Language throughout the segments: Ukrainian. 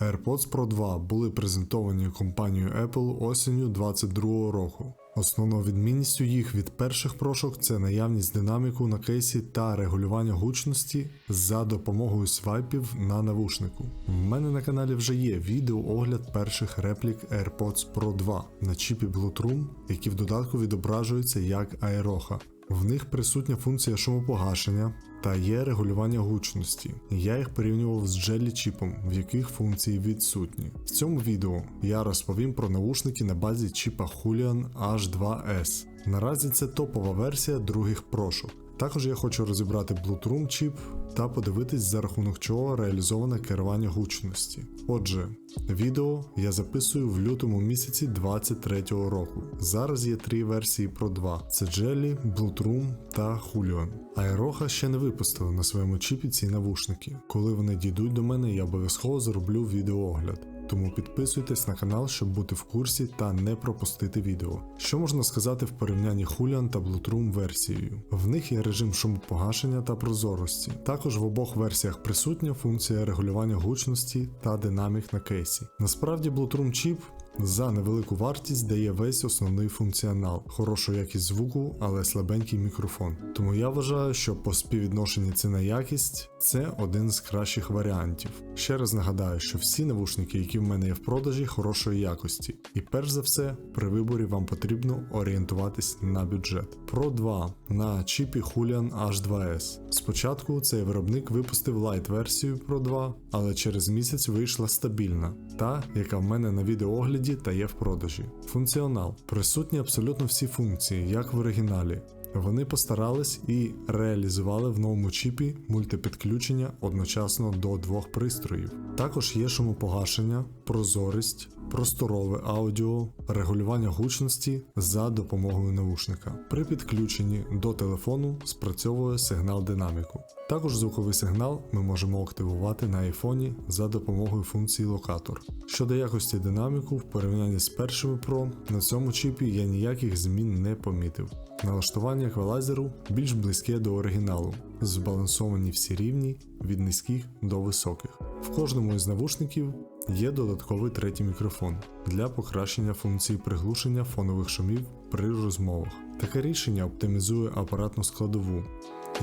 AirPods Pro 2 були презентовані компанією Apple осінню 2022 року. Основною відмінністю їх від перших прошок це наявність динаміку на кейсі та регулювання гучності за допомогою свайпів на навушнику. В мене на каналі вже є відеоогляд перших реплік AirPods Pro 2 на чіпі Bluetooth, які в додатку відображуються як аероха. В них присутня функція шумопогашення та є регулювання гучності. Я їх порівнював з Jelly чіпом, в яких функції відсутні. В цьому відео я розповім про наушники на базі чіпа Hulian H2S. Наразі це топова версія других прошок. Також я хочу розібрати Bluetooth чіп та подивитись за рахунок чого реалізоване керування гучності. Отже, відео я записую в лютому місяці 23-го року. Зараз є три версії Pro 2: це Jelly, Bluetooth та Julian. Аероха ще не випустили на своєму чіпі ці навушники. Коли вони дійдуть до мене, я обов'язково зроблю відеоогляд. Тому підписуйтесь на канал, щоб бути в курсі та не пропустити відео. Що можна сказати в порівнянні Хулян та Bluetooth версією? В них є режим шумопогашення та прозорості. Також в обох версіях присутня функція регулювання гучності та динамік на кейсі. Насправді Bluetooth чіп за невелику вартість дає весь основний функціонал, хорошу якість звуку, але слабенький мікрофон. Тому я вважаю, що по співвідношенні ціна якість це один з кращих варіантів. Ще раз нагадаю, що всі навушники, які в мене є в продажі, хорошої якості. І перш за все, при виборі вам потрібно орієнтуватись на бюджет. Pro 2 на чіпі Julian H2S. Спочатку цей виробник випустив лайт версію Pro 2, але через місяць вийшла стабільна, та, яка в мене на відеоогляді та є в продажі. Функціонал. Присутні абсолютно всі функції, як в оригіналі. Вони постарались і реалізували в новому чіпі мультипідключення одночасно до двох пристроїв. Також є шумопогашення, прозорість, просторове аудіо, регулювання гучності за допомогою навушника. При підключенні до телефону спрацьовує сигнал динаміку. Також звуковий сигнал ми можемо активувати на айфоні за допомогою функції локатор. Щодо якості динаміку в порівнянні з першими Pro, на цьому чіпі я ніяких змін не помітив. Налаштування еквалайзеру більш близьке до оригіналу, збалансовані всі рівні від низьких до високих. Кожному із навушників є додатковий третій мікрофон для покращення функції приглушення фонових шумів при розмовах. Таке рішення оптимізує апаратну складову.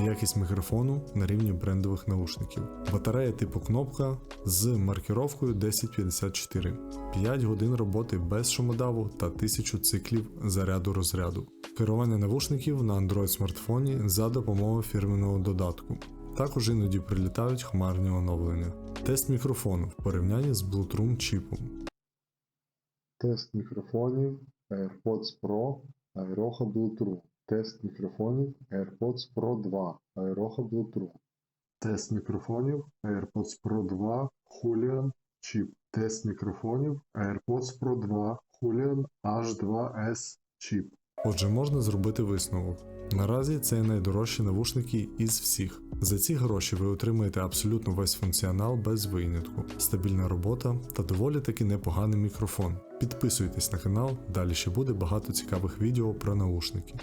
Якість мікрофону на рівні брендових навушників. Батарея типу кнопка з маркіровкою 1054, 5 годин роботи без шумодаву та 1000 циклів заряду розряду. Керування навушників на Android смартфоні за допомогою фірменного додатку. Також іноді прилітають хмарні оновлення. Тест мікрофону в порівнянні з Bluetooth чіпом. Тест мікрофонів AirPods Pro Aeroha Bluetooth. Тест мікрофонів AirPods Pro 2 Aeroha Bluetooth. Тест мікрофонів AirPods Pro 2 Julian Chip. Тест мікрофонів AirPods Pro 2 Julian H2S Chip. Отже, можна зробити висновок. Наразі це найдорожчі навушники із всіх. За ці гроші ви отримаєте абсолютно весь функціонал без винятку, стабільна робота та доволі таки непоганий мікрофон. Підписуйтесь на канал, далі ще буде багато цікавих відео про наушники.